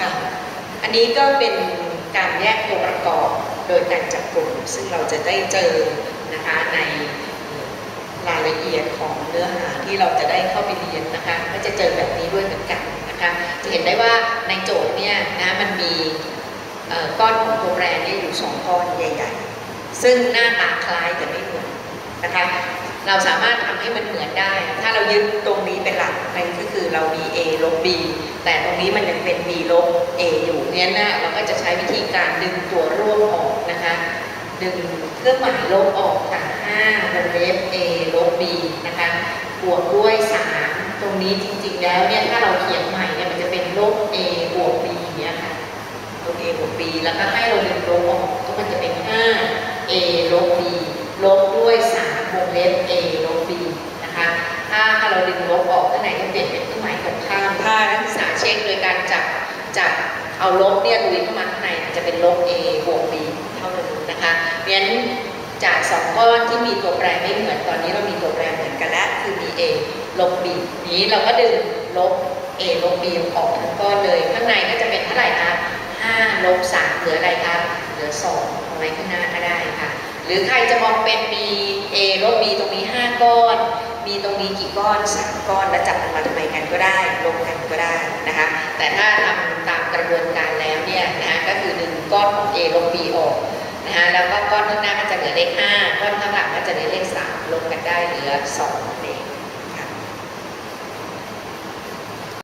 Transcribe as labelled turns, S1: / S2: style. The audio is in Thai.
S1: ค่ะอันนี้ก็เป็นการแยกตัวประกอบโดยการจับกลุ่มซึ่งเราจะได้เจอนะคะในรายละเอียดของเนื้อหาที่เราจะได้เข้าไปเรียนนะคะ ก็จะเจอแบบนี้ด้วยเหมือนกันนะคะจะเห็นได้ว่าในโจทย์เนี่ยนะมันมีก้อนของตัวแปรเนี่ยอยู่สองก้อนใหญ่ ๆ ซึ่งหน้าตาคล้ายแต่ไม่เหมือนนะคะ เราสามารถทำให้มันเหมือนได้ ถ้าเรายึดตรงนี้เป็นหลักนั่นก็คือเรามี A ลบ B แต่ตรงนี้มันยังเป็น B ลบ A อยู่เนี่ยนะเราก็จะใช้วิธีการดึงตัวร่วมออกนะคะดึงเครื่องหมายลบออกค่ะ5วงเล็บ A ลบ B นะคะบวกด้วย 3 ตรงนี้จริงๆแล้วเนี่ยถ้าเราเขียนใหม่เนี่ยมันจะเป็นลบ A บวก B เนี่ยค่ะลบ A บวก B แล้วก็ให้เราดึงลบออกก็มันจะเป็น 5 A ลบ B ลบด้วย3วงเล็บ A ลบ B นะคะ ถ้าถ้า เราดึงลบออกข้างในก็เปลี่ยนเป็นเครื่องหมายตรงข้ามถ้านักศึกษาเช็คโดยการจับจับเอาลบเนี่ยลุยเข้ามาข้างในจะเป็นลบ A บวก B เท่านั้นนะคะเพราะฉะนั้นจากสองก้อนที่มีตัวแปรไม่เหมือนตอนนี้เรามีตัวแปรเหมือนกันแล้วคือมี A ลบ B นี้เราก็ดึงลบ A ลบ B ออกทั้งก้อนเลย ข้างในก็จะเป็นเท่าไหร่คะ5ลบ3เหลืออะไรคะเหลือ2เอาไว้ข้างหน้าก็ได้ค่ะ หรือใครจะมองเป็นมี A ลบ B ตรงนี้ 5 ก้อน มีตรงนี้กี่ก้อนสามก้อนแล้วจับมันมาทำไมกันก็ได้ลงกันก็ได้นะคะแต่ถ้าทำตามกระบวนการแล้วเนี่ยนะคะก็คือดึงก้อนของ A ลบ B ออกนะคะแล้วก็ก้อนข้างหน้าก็จะเหลือเลข5ก้อนข้างหลังก็จะเหลือเลข3ลงกันได้เหลือ2นั่นเอง